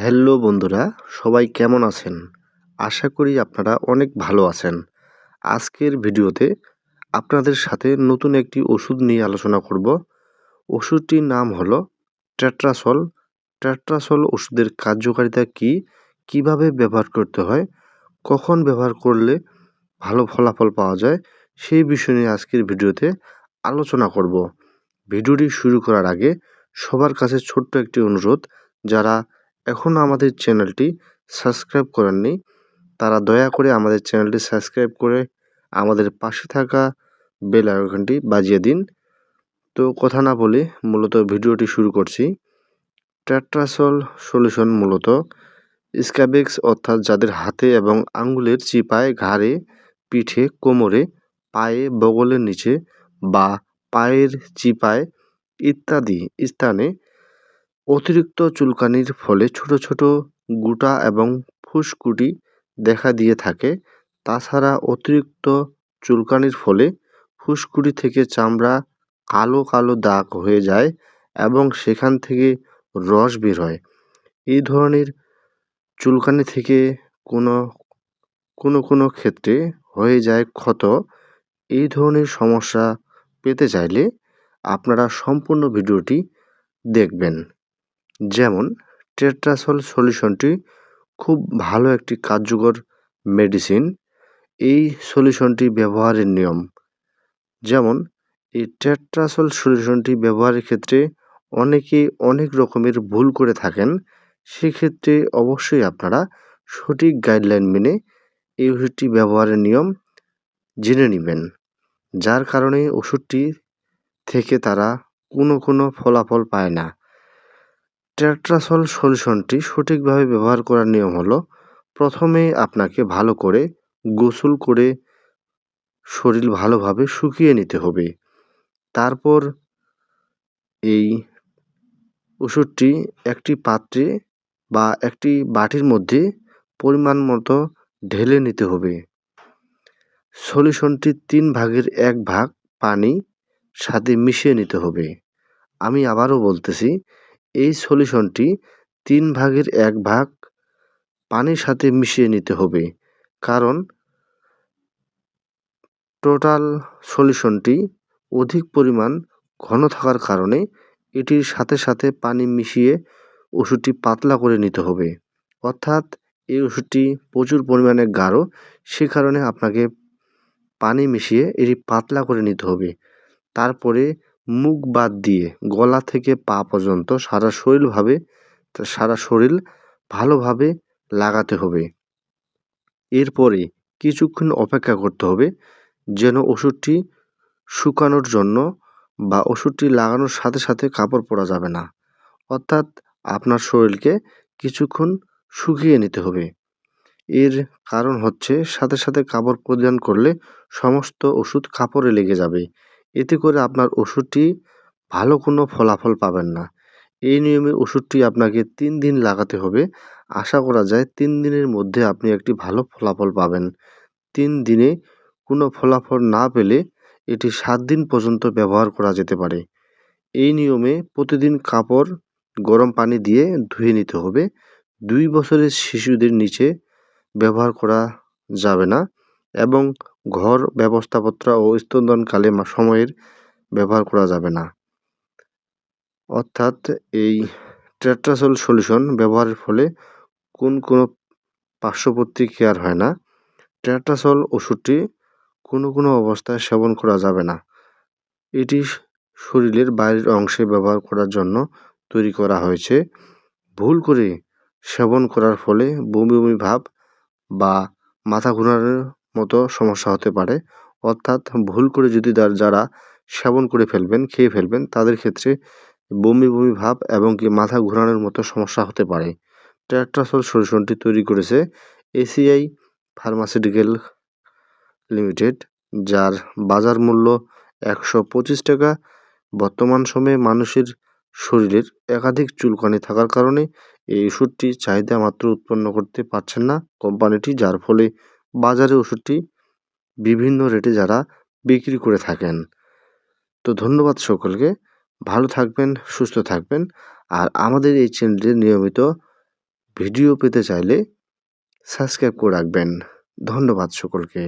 Hello বন্ধুরা, সবাই কেমন আছেন? আশা করি আপনারা অনেক ভালো আছেন। আজকের ভিডিওতে আপনাদের সাথে নতুন একটি ওষুধ নিয়ে আলোচনা করব। ওষুধটির নাম হলো ট্যাট্রাসল ট্যাট্রাসল ওষুধের কার্যকারিতা কি? কীভাবে ব্যবহার করতে হয়? কখন ব্যবহার করলে ভালো ফলাফল পাওয়া যায়? সেই বিষয় নিয়ে আজকের ভিডিওতে আলোচনা করব। ভিডিওটি শুরু করার আগে সবার কাছে ছোট্ট একটি অনুরোধ, যারা এখনও আমাদের চ্যানেলটি সাবস্ক্রাইব করেননি, তারা দয়া করে আমাদের চ্যানেলটি সাবস্ক্রাইব করে আমাদের পাশে থাকা বেল আইকনটি বাজিয়ে দিন। তো কথা না বলে মূলত ভিডিওটি শুরু করছি। ট্যাট্রাসল সলিউশন মূলত স্ক্যাবেক্স অর্থাৎ যাদের হাতে এবং আঙ্গুলের চিপায় ঘাড়ে, পিঠে, কোমরে, পায়ে, বগলের নিচে বা পায়ের চিপায় ইত্যাদি স্থানে অতিরিক্ত চুলকানির ফলে ছোট ছোট গুটা এবং ফুসকুটি দেখা দিয়ে থাকে। তাছাড়া অতিরিক্ত চুলকানির ফলে ফুসকুটি থেকে চামড়া কালো কালো দাগ হয়ে যায় এবং সেখান থেকে রস বের হয়। এই ধরনের চুলকানি থেকে কোনো কোনো কোনো ক্ষেত্রে হয়ে যায় ক্ষত। এই ধরনের সমস্যা পেতে চাইলে আপনারা সম্পূর্ণ ভিডিওটি দেখবেন। যেমন টেট্রাসল সলিউশনটি খুব ভালো একটি কার্যকর মেডিসিন। এই সলিউশনটি ব্যবহারের নিয়ম। যেমন, এই টেট্রাসল সলিউশনটি ব্যবহারের ক্ষেত্রে অনেকে অনেক রকমের ভুল করে থাকেন। সেক্ষেত্রে অবশ্যই আপনারা সঠিক গাইডলাইন মেনে এই ওষুধটি ব্যবহারের নিয়ম জেনে নেবেন, যার কারণে ওষুধটি থেকে তারা কোনো কোনো ফলাফল পায় না। ট্যাট্রাসল সলিউশনটি সঠিকভাবে ব্যবহার করার নিয়ম হলো, প্রথমে আপনাকে ভালো করে গোসল করে শরীর ভালোভাবে শুকিয়ে নিতে হবে। তারপর এই ওষুধটি একটি পাত্রে বা একটি বাটির মধ্যে পরিমাণ মতো ঢেলে নিতে হবে। সলিউশনটি তিন ভাগের এক ভাগ পানি সাথে মিশিয়ে নিতে হবে। আমি আবারও বলতেছি এই সলিউশনটি তিন ভাগের এক ভাগ পানির সাথে মিশিয়ে নিতে হবে। কারণ টোটাল সলিউশনটি অধিক পরিমাণ ঘন থাকার কারণে এটির সাথে সাথে পানি মিশিয়ে ওষুধটি পাতলা করে নিতে হবে। অর্থাৎ এই ওষুধটি প্রচুর পরিমাণে গাঢ়, সে কারণে আপনাকে পানি মিশিয়ে এটি পাতলা করে নিতে হবে। তারপরে মুখ বাদ দিয়ে গলা থেকে পা পর্যন্ত সারা শরীরভাবে, সারা শরীর ভালোভাবে লাগাতে হবে। এরপরে কিছুক্ষণ অপেক্ষা করতে হবে যেন ওষুধটি শুকানোর জন্য বা ওষুধটি লাগানোর সাথে সাথে কাপড় পরা যাবে না। অর্থাৎ আপনার শরীরকে কিছুক্ষণ শুকিয়ে নিতে হবে। এর কারণ হচ্ছে সাথে সাথে কাপড় পরিধান করলে সমস্ত ওষুধ কাপড়ে লেগে যাবে। এতে করে আপনার ওষুধটি ভালো কোনো ফলাফল পাবেন না। এই নিয়মে ওষুধটি আপনাকে তিন দিন লাগাতে হবে। আশা করা যায় তিন দিনের মধ্যে আপনি একটি ভালো ফলাফল পাবেন। তিন দিনে কোনো ফলাফল না পেলে এটি সাত দিন পর্যন্ত ব্যবহার করা যেতে পারে। এই নিয়মে প্রতিদিন কাপড় গরম পানি দিয়ে ধুয়ে নিতে হবে। দুই বছরের শিশুদের নিচে ব্যবহার করা যাবে না। এবং ঘর ব্যবস্থাপত্র ও স্তন্দনকালে সময়ের ব্যবহার করা যাবে না। অর্থাৎ এই ট্রেট্রাসল সলিউশন ব্যবহারের ফলে কোন কোনো পার্শ্ব প্রতিক্রিয়ার হয় না। ট্রেট্রাসল ওষুধটি কোনো কোনো অবস্থায় সেবন করা যাবে না। এটি শরীরের বাইরের অংশে ব্যবহার করার জন্য তৈরি করা হয়েছে। ভুল করে সেবন করার ফলে বমি বমি ভাব বা মাথা ঘোরানোর মতো সমস্যা হতে পারে। অর্থাৎ ভুল করে যদি তার যারা সেবন করে ফেলবেন, খেয়ে ফেলবেন, তাদের ক্ষেত্রে বমি বমি ভাব এবং কি মাথা ঘোরানোর মতো সমস্যা হতে পারে। ট্যাট্রাসল সলিউশনটি তৈরি করেছে এসিআই ফার্মাসিউটিক্যাল লিমিটেড, যার বাজার মূল্য একশো পঁচিশ টাকা। বর্তমান সময়ে মানুষের শরীরের একাধিক চুলকানি থাকার কারণে এই ওষুধটি চাহিদা মাত্র উৎপন্ন করতে পারছেন না কোম্পানিটি, যার ফলে বাজারে ওষুধটি বিভিন্ন রেটে যারা বিক্রি করে থাকেন। তো ধন্যবাদ সকলকে। ভালো থাকবেন, সুস্থ থাকবেন। আর আমাদের এই চ্যানেলে নিয়মিত ভিডিও পেতে চাইলে সাবস্ক্রাইব করে রাখবেন। ধন্যবাদ সকলকে।